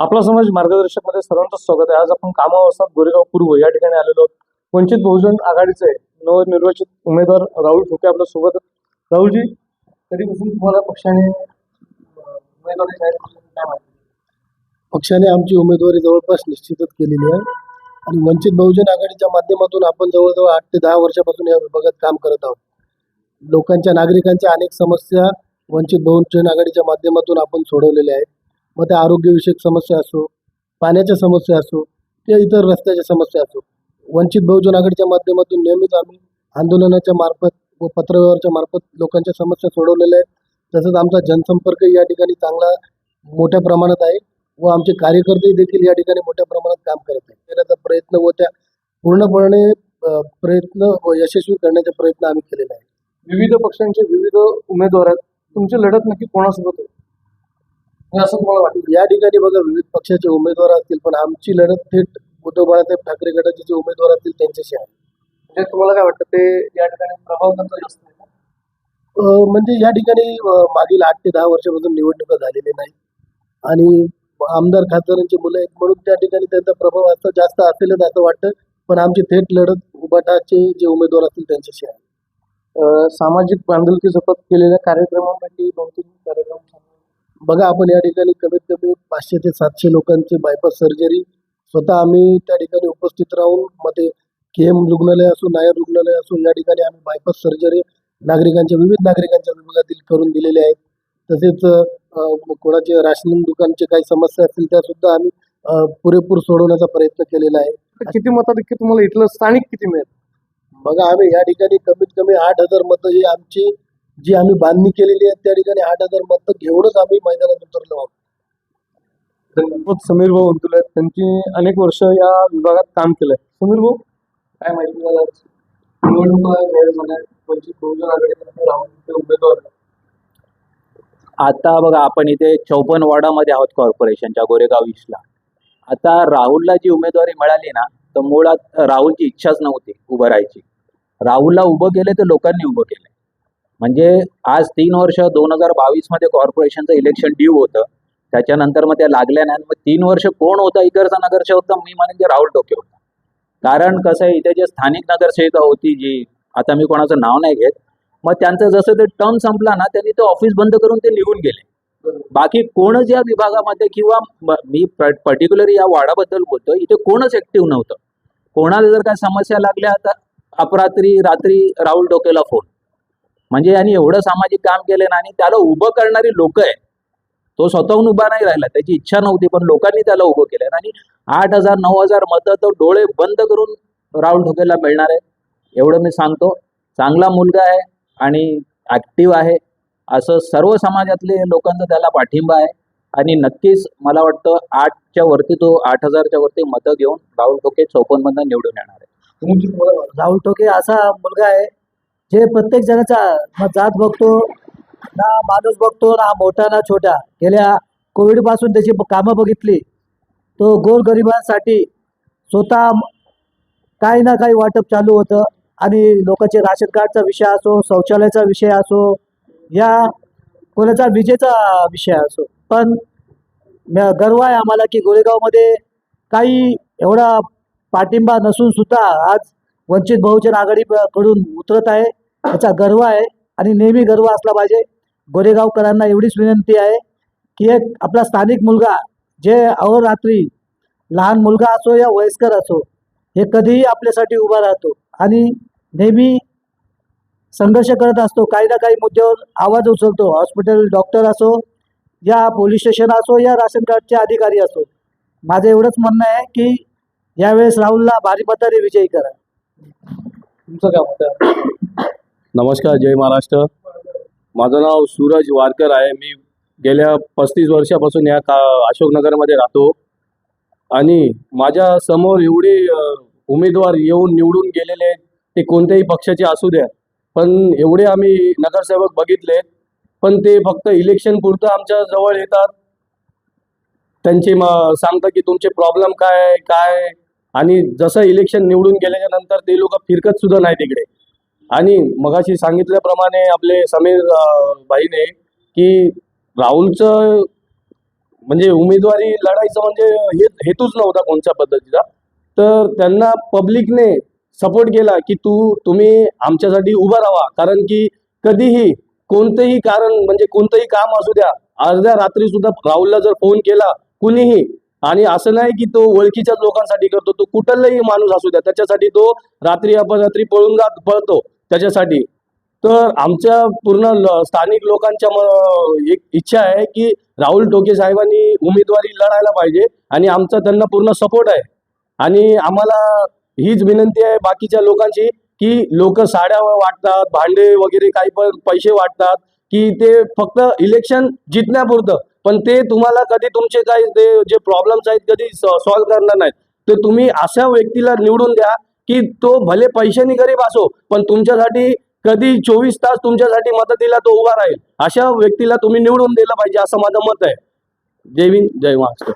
आपला समाज मार्गदर्शकमध्ये सर्वांचं स्वागत आहे. आज आपण कामावर गोरेगाव पूर्व या ठिकाणी आलेलो आहोत. वंचित बहुजन आघाडीचे नवनिर्वाचित उमेदवार राहुल ठोके आपल्यासोबत राहुलजी तरीपासून तुम्हाला पक्षाने उमेदवारी जाहीर केली पक्षाने आमची उमेदवारी जवळपास निश्चितच केलेली आहे. आणि वंचित बहुजन आघाडीच्या माध्यमातून आपण जवळजवळ आठ ते दहा वर्षापासून या विभागात काम करत आहोत. लोकांच्या नागरिकांच्या अनेक समस्या वंचित बहुजन आघाडीच्या माध्यमातून आपण सोडवलेल्या आहेत. मग त्या आरोग्यविषयक समस्या असो पाण्याच्या समस्या असो किंवा इतर रस्त्याच्या समस्या असो. वंचित बहुजन आघाडीच्या माध्यमातून नेहमीच आम्ही आंदोलनाच्या मार्फत व पत्रव्यवहारच्या मार्फत लोकांच्या समस्या सोडवलेल्या आहेत. तसंच आमचा जनसंपर्क या ठिकाणी चांगला मोठ्या प्रमाणात आहे व आमचे कार्यकर्ते देखील या ठिकाणी मोठ्या प्रमाणात काम करत आहेत. करण्याचा प्रयत्न व त्या पूर्णपणे प्रयत्न व यशस्वी करण्याचा प्रयत्न आम्ही केलेला आहे विविध पक्षांचे विविध उमेदवार आहेत. तुमची लढत नक्की कोणासोबत आहे असं तुम्हाला वाटतं या ठिकाणी बघा विविध पक्षाचे उमेदवार असतील पण आमची लढत थेट उद्धव बाळासाहेब ठाकरे गटाचे जे उमेदवार असतील त्यांच्याशी आहे म्हणजे तुम्हाला काय वाटतं ते या ठिकाणी प्रभाव त्यांचा जास्त आहे का? अ, म्हणजे या ठिकाणी मागील आठ ते दहा वर्षापासून निवडणुका झालेल्या नाही आणि आमदार खासदारांची मुलं आहेत म्हणून त्या ठिकाणी त्यांचा प्रभाव असं जास्त असेलच असं वाटतं पण आमची थेट लढत उबाटाचे जे उमेदवार असतील त्यांच्याशी आहे सामाजिक बांधिलकी जपत केलेल्या कार्यक्रमांपैकी दोन तीन कार्यक्रम. बघा आपण या ठिकाणी कमीत कमी पाचशे ते सातशे लोकांची बायपास सर्जरी स्वतः आम्ही त्या ठिकाणी उपस्थित राहून ते के एम रुग्णालय असो नायर रुग्णालय असो या ठिकाणी आम्ही बायपास सर्जरी नागरिकांच्या विविध नागरिकांच्या विभागातील करून दिलेले आहेत. तसेच कोणाचे राशनिंग दुकानचे काही समस्या असतील त्या सुद्धा आम्ही पुरेपूर सोडवण्याचा प्रयत्न केलेला आहे. किती मताधिक्य तुम्हाला इथलं स्थानिक किती मिळेल? बघा आम्ही या ठिकाणी कमीत कमी आठ हजार मतं ही आमची जी आम्ही बांधणी केलेली आहे त्या ठिकाणी आठ हजार मतं घेऊनच आम्ही मैदानात उतरलो आहोत. धन्यवाद समीर भाऊ अंतुल आहेत. त्यांची अनेक वर्ष या विभागात काम केलंय. समीर भाऊ? काय माहिती झालं उमेदवार. आता बघा आपण इथे चौपन्न वॉर्डामध्ये आहोत कॉर्पोरेशनच्या गोरेगाव ईस्टला आता राहुलला जी उमेदवारी मिळाली ना तर मुळात राहुलची इच्छाच नव्हती उभं राहायची. राहुलला उभं केले तर लोकांनी उभं केलं. म्हणजे आज तीन वर्ष दोन हजार बावीसमध्ये कॉर्पोरेशनचं इलेक्शन ड्यू होतं. त्याच्यानंतर मग त्या लागल्या नाही. मग तीन वर्ष कोण होता? इकडचा नगरसेवक होता. मी म्हणेन की राहुल टोके होता. कारण कसं आहे इथे जे स्थानिक नगरसेविका होती जी आता मी कोणाचं नाव नाही घेत मग त्यांचं जसं ते टर्म संपला ना त्यांनी ते ऑफिस बंद करून ते निघून गेले. बाकी कोणच या विभागामध्ये किंवा मी पर्टिक्युलर या वाडाबद्दल बोलतो इथे कोणच ऍक्टिव्ह नव्हतं. कोणाला जर काय समस्या लागल्या तर अपरात्री रात्री राहुल डोकेला फोन म्हणजे यांनी एवढं सामाजिक काम केलं ना आणि त्याला उभं करणारी लोक आहे तो स्वतःहून उभा नाही राहिला त्याची इच्छा नव्हती पण लोकांनी त्याला उभं केलं. आणि आठ हजार नऊ हजार मतं तर डोळे बंद करून राहुल ठोकेला मिळणार आहे एवढं मी सांगतो. चांगला मुलगा आहे आणि ऍक्टिव्ह आहे. असं सर्व समाजातले लोकांचा त्याला पाठिंबा आहे. आणि नक्कीच मला वाटतं आठच्या वरती तो आठ हजारच्या वरती मतं घेऊन राहुल ठोके चौपन्न मधनं निवडून येणार आहे. राहुल ठोके असा मुलगा आहे जे प्रत्येक जणाचा जात बघतो ना माणूस बघतो ना मोठा ना छोटा. गेल्या कोविडपासून त्याची कामं बघितली. तो गोरगरिबांसाठी स्वतः काही ना काही वाटप चालू होतं. आणि लोकांचे राशन कार्डचा विषय असो शौचालयाचा विषय असो या कोणाचा विजेचा विषय असो. पण म- गर्व आहे आम्हाला की गोरेगावमध्ये काही एवढा पाठिंबा नसून सुद्धा आज वंचित बहुजन आघाडी कडून उतरत आहे. याचा गर्व आहे आणि नेहमी गर्व असला पाहिजे. गोरेगावकरांना एवढीच विनंती आहे की एक आपला स्थानिक मुलगा जे अहोरात्री लहान मुलगा असो या वयस्कर असो हे कधीही आपल्यासाठी उभा राहतो आणि नेहमी संघर्ष करत असतो. काही ना काही मुद्द्यावर आवाज उचलतो. हॉस्पिटल डॉक्टर असो या पोलीस स्टेशन असो या राशन कार्डचे अधिकारी असो. माझं एवढंच म्हणणं आहे की यावेळेस राहुलला भारी मताने विजयी करा. तुमचं काय मत नमस्कार जय महाराष्ट्र. माझं नाव सूरज वारकर आहे. मी गेल्या पस्तीस वर्षापासून या का अशोकनगरमध्ये राहतो. आणि माझ्यासमोर एवढे उमेदवार येऊन निवडून गेलेले ते कोणत्याही पक्षाचे असू द्या. पण एवढे आम्ही नगरसेवक बघितले पण ते फक्त इलेक्शन पुरतं आमच्या जवळ येतात. त्यांचे म सांगतात की तुमचे प्रॉब्लेम काय काय? आणि जसं इलेक्शन निवडून गेल्याच्यानंतर ते लोक फिरकत सुद्धा नाही तिकडे. आणि मगाशी सांगितल्याप्रमाणे आपले समीर भाईने की राहुलचं म्हणजे उमेदवारी लढायचं म्हणजे हे हेतूच नव्हता कोणत्या पद्धतीचा. तर त्यांना पब्लिकने सपोर्ट केला की तू तुम्ही आमच्यासाठी उभा राहा. कारण की कधीही कोणतंही कारण म्हणजे कोणतंही काम असू द्या अर्ध्या रात्री सुद्धा राहुलला जर फोन केला कुणीही आणि असं नाही की तो ओळखीच्याच लोकांसाठी करतो तो कुठलाही माणूस असू द्या त्याच्यासाठी तो रात्री अपरात्री पळून जात पळतो. त्याच्यासाठी. तर आमच्या पूर्ण स्थानिक लोकांच्या एक इच्छा आहे की राहुल टोके साहेबांनी उमेदवारी लढायला पाहिजे आणि आमचा त्यांना पूर्ण सपोर्ट आहे. आणि आम्हाला हीच विनंती आहे बाकीच्या लोकांची की लोक साड्या वाटतात भांडे वगैरे काही पण पैसे वाटतात की ते फक्त इलेक्शन जिंकण्यापुरतं. पण ते तुम्हाला कधी तुमचे काही ते जे प्रॉब्लेम्स आहेत कधी सॉल्व्ह करणार नाहीत. ते तुम्ही अशा व्यक्तीला निवडून द्या की तो भले पैशाने गरीब असो पण तुमच्यासाठी कधी चोवीस तास तुमच्यासाठी मदतीला तो उभा राहील. अशा व्यक्तीला तुम्ही निवडून दिलं पाहिजे असं माझं मत आहे. जय हिंद जय महाराष्ट्र.